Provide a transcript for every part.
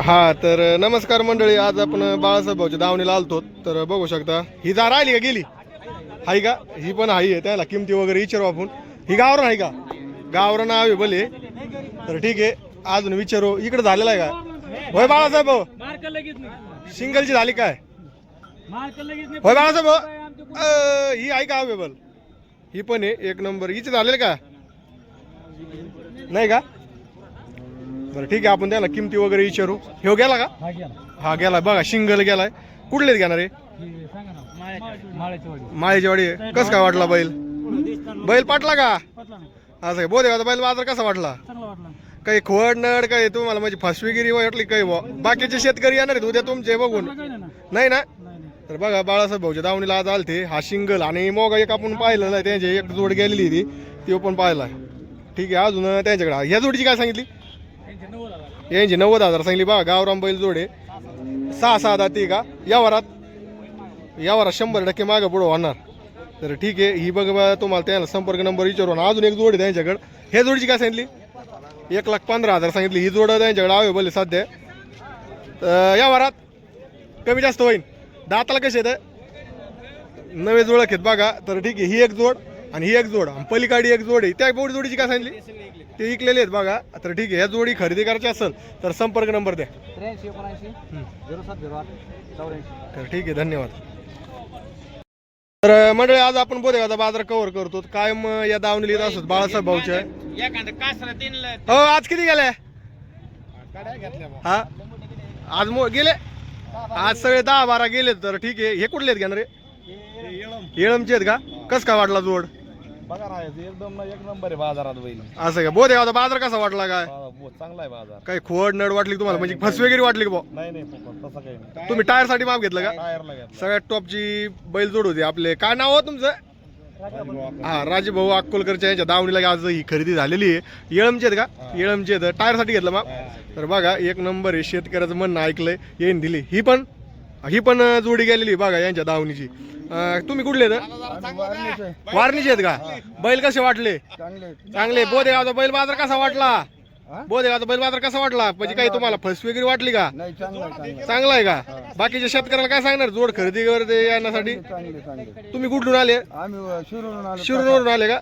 हा तर नमस्कार मंडळी आज आपण बाळासाहेब भाऊच्या दावणीला आलतो. तर बघू शकता ही जा राहिली का गेली? हाय का? ही पण हाई आहे त्याला किमती वगैरे विचारू आपण. ही गावरण आहे का? गावरण आहे भले. तर ठीक आहे. अजून विचारू इकडे झालेला आहे का? होय बाळासाहेब. भाऊ सिंगलची झाली काय? होय बाळासाहेब. भाऊ ही आहे का अवेलेबल ही पण आहे एक नंबर. हिचे झालेलं का? नाही का? बरं ठीक आहे आपण त्याला किमती वगैरे विचारू. ह्यो गेला का? हा हा गेलाय बघा शिंगल गेलाय. कुठलेच घेणार आहे? हे सांगा ना. माळ्याची वाडी माळेची वाडी. कस काय वाटला बैल? बैल पाटला का? पटला ना. असं आहे. बोधे बैल बाजार कसा वाटला? चांगला वाटला. काही खोड नड काही तुम्हाला म्हणजे फसवेगिरी वाटली काही बुवा. बाकीचे शेतकरी येणार आहेत उद्या तुमचे बघून. काही नाही ना नाही ना? नाही नाही. तर बघा बाळासाहेब भाऊच्या दावणीला आज आलते. हा शिंगल आणि मोगा एक आपण पाहिलेला आहे. त्यांची एक जोड गेलेली ती ती पण पाहिला ठीक आहे अजून त्यांच्याकडे. ह्या जोडीची काय सांगितली? यांची नव्वद हजार सांगली बघा गावराम बैल जोडे. सहा सहा दाती का? या वरात या वरात शंभर टक्के मागं पुढं होणार तर ठीक आहे ही बघ तुम्हाला त्याला संपर्क नंबर विचारून अजून एक जोड आहे त्यांच्याकडे. हे जोडीची काय सांगितली? एक लाख पंधरा हजार सांगितली. ही जोड त्यांच्याकडे अवेलेबल आहे सध्या. या वरात कमी जास्त होईल दाताला कसे येतं नवे जोड आहेत बघा. तर ठीक आहे ही एक जोड आणि ही एक जोड. आणि पलीकडे एक जोड आहे. त्या बोडी जोडीची काय सांगितली? ते विकलेले आहेत बघा. तर ठीक आहे ह्या जोडी खरेदी करायची असेल तर संपर्क नंबर द्या. त्र्याऐंशी एकोणऐंशी झिरो सात झिरो आठ चौऱ्याऐंशी. तर ठीक आहे धन्यवाद. तर मंडळी आज आपण बोधेगावचा बाजार कव्हर करतो. कायम या दावणीला येत असत बाळासाहेब भाऊच्या? हो आज किती गेले हा? आज मो गेले? आज सगळे दहा बारा गेले तर ठीक आहे. हे कुठले आहेत घेणार? रे येळमचे आहेत का? कस काय वाटला जोड? बघा ना एकदम एक नंबर आहे बाजारात बैल. असं का? बोधेगावचा बाजार कसा वाटला काय? चांगला आहे बाजार. काही खोड नड वाटली का तुम्हाला? म्हणजे फसवेगिरी वाटली का बुवा? नाही तसं काही नाही. तुम्ही टायरसाठी माप घेतलं का? टायरला घेतला. सगळ्यात टॉपची बैल जोड होती आपले. काय नाव हो तुमचं? हा राजभाऊ अक्कोलकरच्या यांच्या दावणीला आज ही खरेदी झालेली आहे. येळमचे आहेत का? येळमचे आहेत टायरसाठी घेतलं मग तर बघा एक नंबर आहे. शेतकऱ्याचं म्हणणं ऐकलंय. येईन दिली. ही पण? ही पण जोडी गेलेली बघा यांच्या दावणीची. अं, तुम्ही कुठले आहेत? वारणीचे आहेत का? बैल कसे वाटले? चांगले चांगले. बोधेगावचा बैल बाजार कसा वाटला? बोधेगावचा बैल बाजार कसा वाटला? म्हणजे काही तुम्हाला फस वगैरे वाटली का? नाही चांगलं चांगलं चांगला आहे का? बाकीच्या शेतकऱ्याला काय सांगणार? जोड खरेदी वगैरे येण्यासाठी? चांगले चांगले तुम्ही कुठून आले? आम्ही शिरून आलो. शिरूरवरून आले का?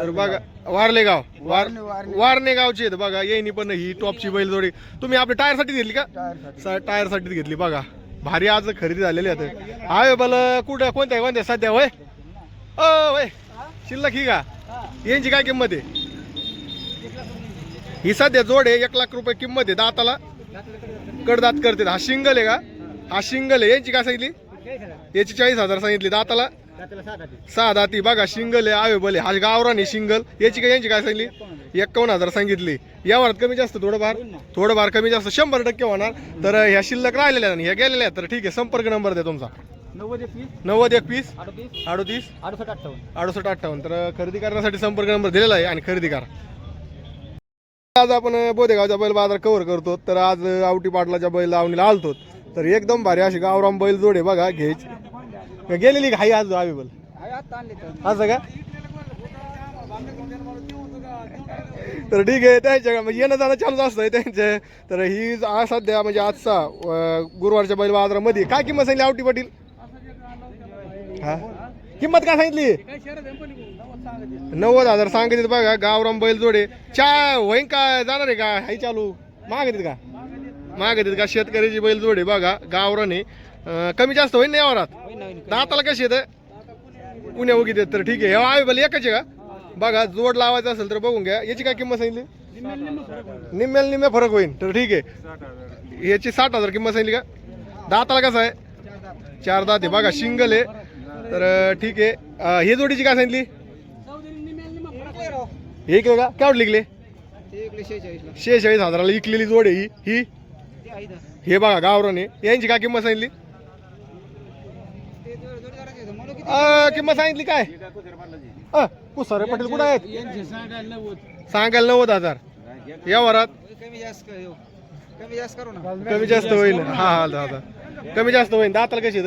तर बघा वारले गाव वार वारणे- गावचे आहेत बघा. येईनी पण ही टॉपची बैल जोडी तुम्ही आपली टायरसाठी घेतली का? टायरसाठी. टायरसाठी घेतली बघा. भारी आज खरेदी झालेली आहे हाय बल कुठं कोणत्या कोणत्या सध्या वय अ वय शिल्लक ही का? यांची काय किंमत आहे? ही सध्या जोड आहे एक लाख रुपये किंमत आहे दाताला. कडदात करते. हा शिंगल आहे का? हा शिंगल आहे. यांची काय सांगितली? याची चाळीस हजार सांगितली दाताला. सहा दाती बघा सिंगल आहे अवेलेबल आहे. हा गावरान सिंगल याची काय यांची काय सांगितली एकावन्न हजार सांगितली. यावरात कमी जास्त थोडंफार. थोडंफार कमी जास्त. शंभर टक्के होणार. तर ह्या शिल्लक राहिलेल्या आणि ह्या गेलेल्या आहेत. तर ठीक आहे संपर्क नंबर द्या तुमचा. नव्वद नव्वद एकवीस अडतीस अडतीस अडुसष्ट अठ्ठावन्न. अडुसष्ट अठ्ठावन्न. तर खरेदी करण्यासाठी संपर्क नंबर दिलेला आहे आणि खरेदी करा. आज आपण बोधेगावच्या बैल बाजार कव्हर करतो. तर आज आवटी पाटलाच्या बैल लावणीला आलतो. तर एकदम भारी अशी गावराम बैल जोडे बघा घ्यायची. गेलेली का? हाई आज अवेलेबल असं का? तर ठीक आहे त्यांच्या म्हणजे येणं जाणं चालूच असतंय त्यांचे. तर ही सध्या म्हणजे आजचा गुरुवारच्या बैल बाजारामध्ये. काय किंमत सांगितली आवटी पाटील? हा? किंमत काय सांगितली? नव्वद हजार सांगितले बघा गावराम बैल जोडे. चा होईन का जाणार आहे का? हाय चालू. माग देत का? माग देत का? शेतकऱ्याची बैल जोडे बघा गावराने. कमी जास्त होईन ना यावरात दाताला कशी येतं पुण्या उगी देत तर ठीक आहे. हे आवेबल बैल एकच आहे का? बघा जोड लावायचं असेल तर बघून घ्या. याची काय किंमत सांगितली? निम्म्याला निम्म्या फरक होईल तर ठीक आहे. याची साठ हजार किंमत सांगितली का? दाताला कसं आहे? चार दात आहे. बघा सिंगल आहे. तर ठीक आहे. हे जोडीची काय सांगितली? हे इकडे का? काय लिखले शेहेचाळीस हजाराला विकलेली जोड आहे ही. ही? हे बघा गावरान आहे. यांची काय किंमत सांगितली? अं, किंमत सांगितली काय? अं, कुसारे पटेल कुठं आहेत? यांचे सांगायला नव्वद सांगायला नव्वद हजार. या वरात. कमी जास्त कमी जास्त करू ना कमी जास्त होईल हा हा. दादा कमी जास्त होईल. दाताला कशी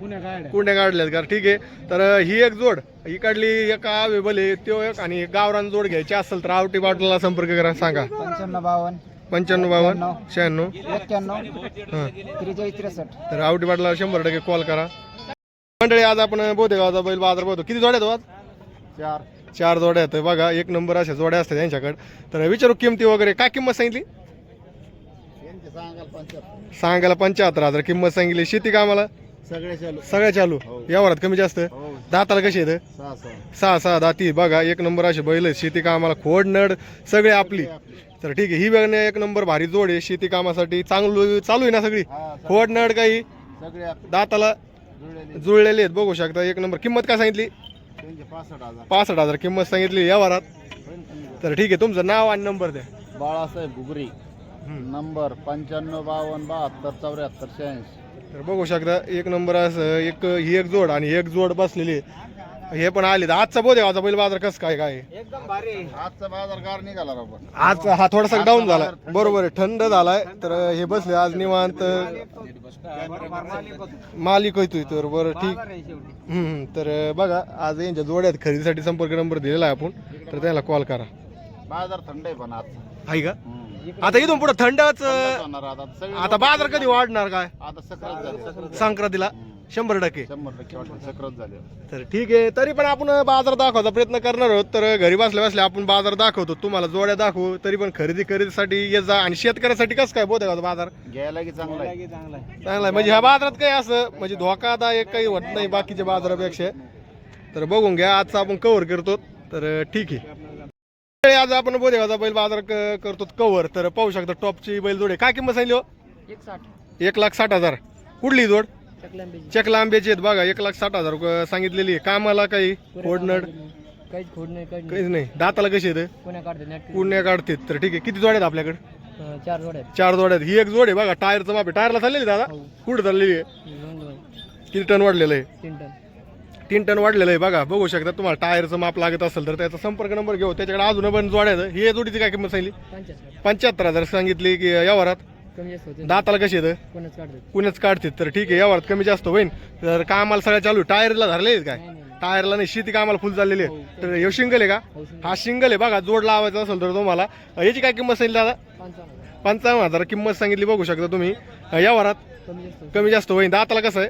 पुण्या गाड्या कुंड्या काढल्यात का? ठीक आहे. तर ही एक जोड. ही काढली एक अवेलेबल आहे तो एक आणि गावरान जोड घ्यायची असेल तर आवटी बाटला संपर्क करा. सांगा. पंच्याण्णव बावन्न. पंच्याण्णव बावन्न शहाण्णव. एक्क्याण्णव. हां. त्रेचाळीस त्रेसष्ट. तर आवटी पाटला शंभर टक्के कॉल करा. मंडळी आज आपण बोधेगावचा बैल बाजार बघतो किती जोड्या आहेत आज? चार. चार जोड्या आहेत. बघा एक नंबर अशा जोड्या असतात यांच्याकडे. तर विचारू किमती वगैरे. काय किंमत सांगितली? सांगायला पंच्याहत्तर. हजार. किंमत सांगितली. शेती कामाला सगळे चालू. सगळ्या चालू. यावरात कमी जास्त? हो. दाताला कशी आहेत? सहा सहा. दाती. बघा एक नंबर असे बैल. शेती कामाला खोड नड सगळे आपली. तर ठीक आहे. ही बघणे एक नंबर भारी जोड आहे. शेती कामासाठी चांगलं चालू आहे ना सगळी? हा खोड नड काही? दाताला जुळलेले. आहेत बघू शकता. एक नंबर. किंमत काय सांगितली? पासष्ट हजार. किंमत सांगितली होईल कमी. तर ठीक आहे तुमचं नाव आणि नंबर द्या. बाळासाहेब घुगरी. नंबर पंच्याण्णव बावन्न बहात्तर चौऱ्याहत्तर शहाऐंशी. तर बघू शकता एक नंबर असं एक ही एक जोड आणि एक जोड बसलेली आहे. हे पण आले आजचा बोध आहे, आजचा बैल बाजार कसं काय काय? एकदम भारी आजचा बाजार गार निघाला राव आज हा थोडासा डाऊन झाला. बरोबर आहे थंड झालाय. तर हे बसले आज निवांत. मालिक होतो तर बरं ठीक. हम्म. तर बघा आज यांच्या जोड्यात खरेदीसाठी संपर्क नंबर दिलेला आहे आपण. तर त्याला कॉल करा. बाजार थंड आहे पण आज. आहे का? आता इथून पुढे थंडच होणार. आता सगळे आता बाजार कधी वाढणार. काय? आता सक्रात झाले. संक्रांतीला. शंभर टक्के. शंभर टक्के वाटतं सक्रात झाले तर ठीक आहे तरी पण आपण बाजार दाखवायचा प्रयत्न करणार आहोत. तर घरी बसल्या बसल्या आपण बाजार दाखवतो. तुम्हाला जोड्या दाखवू तरी पण खरेदी खरेदीसाठी येत जा आणि शेतकऱ्यासाठी कसं काय बोध बाजार? घ्यायला की चांगला आहे? चांगला आहे. म्हणजे ह्या बाजारात काही असं म्हणजे धोकादायक काही होत नाही बाकीच्या बाजारापेक्षा. तर बघून घ्या आजचा आपण कव्हर करतो. तर ठीक आहे. आज आपण बोधेगावचा बैल बाजार क- करतो कव्हर तर पाहू शकता टॉपची बैल जोडे काय किंमत सांगली हो? एक साठ एक लाख साठ हजार. कुठली जोड? चकला आंब्याची आहेत बघा एक लाख साठ हजार रुपये सांगितलेली आहे. कामाला काही कोडनड काहीच खोड नाही काहीच काहीच नाही. दाताला कशी येतं कोण्या काढते नेट पुण्या काढतात. तर ठीक आहे. किती जोड्या आहेत आपल्याकडे? चार जोड आहेत. चार जोड्या आहेत. ही एक जोड आहे बघा. टायरचं माप आहे. टायरला चाललेली दादा? कुठं चाललेली आहे? दोन दोन किती टन वाढलेलं आहे? तीन टन. तीन टन वाढलेलं आहे बघा. बघू शकता तुम्हाला टायरचं माप लागत असेल तर त्याचा संपर्क नंबर घेऊ. त्याच्याकडे अजून पण जोड्या आहेत. ही जोडीची काय किंमत सांगितली? पंच्याहत्तर. पंच्याहत्तर हजार सांगितली की यावरात कमी जास्त होते. दाताला कशी येतं? कोणच काढते काढतात तर ठीक आहे यावरात कमी जास्त होईल तर कामाला सगळ्या चालू आहे. टायरला धरले आहेत काय? नाही नाही. टायरला नाही. शेती कामाला फुल चाललेली आहे. तर हे शिंगल आहे का? हो शिंगल. हा शिंगल आहे बघा. जोड लावायचा असेल तर तुम्हाला. याची काय किंमत सांगितली दादा? पंचावन्न पंचावन्न हजार. किंमत सांगितली बघू शकता तुम्ही. कमी जास्त होते कमी जास्त होईल दाताला कसं आहे?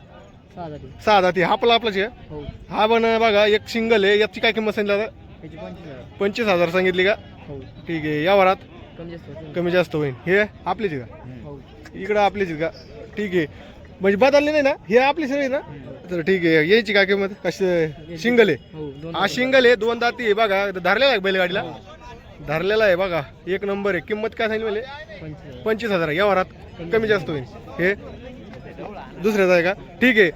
सहा जाते. सहा जाती. हा आपला आपलाच आहे. हो. हा पण बघा एक सिंगल आहे. याची काय किंमत सांगितली दादा? पंचवीस हजार. पंचवीस हजार सांगितली का? हो. ठीक आहे. कमी जास्त होते कमी जास्त होईल हे आपलीच आहे का? हो इकडं आपलीच आहे का? ठीक आहे. म्हणजे बदलली नाही ना? हे आपली सगळी ना? तर ठीक आहे. यायची काय किंमत? कशी? सिंगल आहे. हो हा सिंगल आहे दोन दाती आहे बघा. धरलेला आहे बैलगाडीला? धरलेला आहे बघा. एक नंबर आहे. किंमत काय सांगितली म्हणजे पंचवीस. हजार आहे. यावरात कमी जास्त होईल. हे दुसऱ्याचा आहे का? ठीक आहे.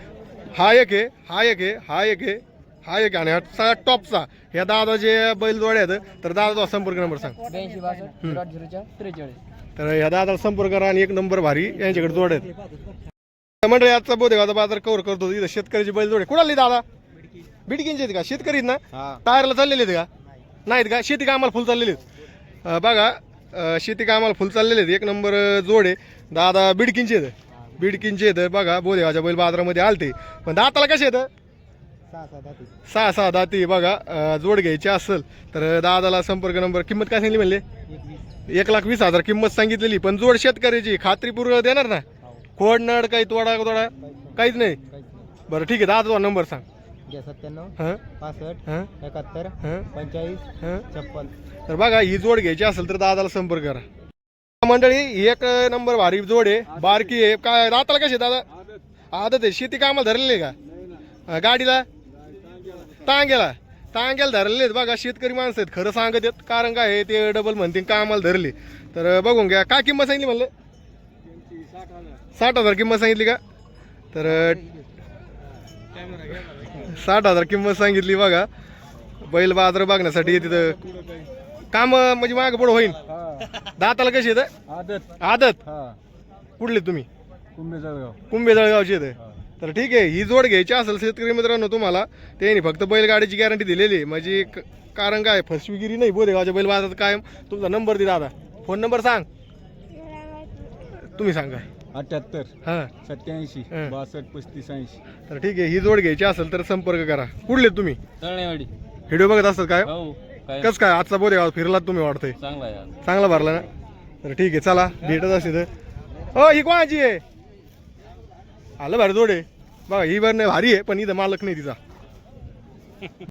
हा एक आहे. हा एक आहे. हा एक आहे. हा एक आणि हा सगळ्यात टॉपचा. ह्या दादा जे बैल जोड्या आहेत. तर दादा संपर्क नंबर सांग. ब्याऐंशी बासष्ट झिरो आठ झिरो चार त्रेचाळीस. तर ह्या दादाला संपर्क करा आणि एक नंबर भारी यांच्याकडे जोड आहेत. मंडळी आजचा बोधेगावचा बाजार कव्हर करतो. इथं शेतकऱ्याची बैल जोडे कुणाली दादा? बिडकींचे आहेत का? शेतकरी ना? टायरला चाललेले आहेत का? नाहीत का? शेती कामाला फुल चाललेले आहेत. बघा शेती कामाला फुल चाललेले आहेत. एक नंबर जोड. आहे दादा बिडकींचे आहेत. बिडकींचे आहेत. बघा बोधेगावच्या बैल बाजारामध्ये आलते. पण दाताला कसे आहेत? सहा सहा दाती बघा अं, जोड घ्यायची असेल तर दादाला संपर्क नंबर किंमत काय सांगली म्हणले? एक लाख वीस हजार किंमत सांगितलेली पण जोड शेतकऱ्याची खात्रीपूर्वक देणार ना? खोड नड काही तोडा तोडा? काहीच नाही. बरं ठीक आहे दादा नंबर सांग. घ्या सत्त्याण्णव हां? पासष्ट हां? एकाहत्तर हां? पंचेचाळीस हां? छप्पन. तर बघा ही जोड घ्यायची असेल तर दादाला संपर्क करा. मंडळी ही एक नंबर भारी जोड आहे बारकी आहे. काय दाताला कशी आहे दादा? आदत आहे. शेती कामाला धरलेली आहे का? अं, गाडीला? तांग्याला. तांग्याला धरलेले आहेत बघा शेतकरी माणसं आहेत. खरं सांगत आहेत. कारण काय आहे ते डबल म्हणतील कामाला धरले. तर बघून घ्या. काय किंमत सांगितली म्हणले? साठ हजार किंमत सांगितली का? तर साठ हजार किंमत सांगितली बघा. बैल बाजार बघण्यासाठी तिथं काम म्हणजे माग पुढं होईल दाताला कशी येतं? आदत. आदत. कुठले तुम्ही? कुंभे जळगाव कुंभे जळगावची येते तर ठीक आहे ही जोड घ्यायची असेल शेतकरी मित्रांनो तुम्हाला त्यांनी फक्त बैलगाडीची गॅरंटी दिलेली आहे. म्हणजे कारण काय फसवीगिरी नाही बोधेगावच्या बैल बाजारात कायम. तुमचा नंबर दे दादा. फोन नंबर सांग. तुम्ही सांगा. अठ्याहत्तर हां. सत्याऐंशी हं. बासष्ट पस्तीस ऐंशी. तर ठीक आहे ही जोड घ्यायची असेल तर संपर्क करा. कुठले तुम्ही? तळणेवाडी. व्हिडिओ बघत असतात काय? हो काय? कसं काय आजचा बोधेगाव फिरलात तुम्ही वाटतंय? चांगला आहे चांगला भरला ना? तर ठीक आहे चला भेटत असते तर. हो ही कोणाची आहे? आलं भारी जोडे. बघा ही भर नाही भारी आहे पण इथं मालक नाही तिचा.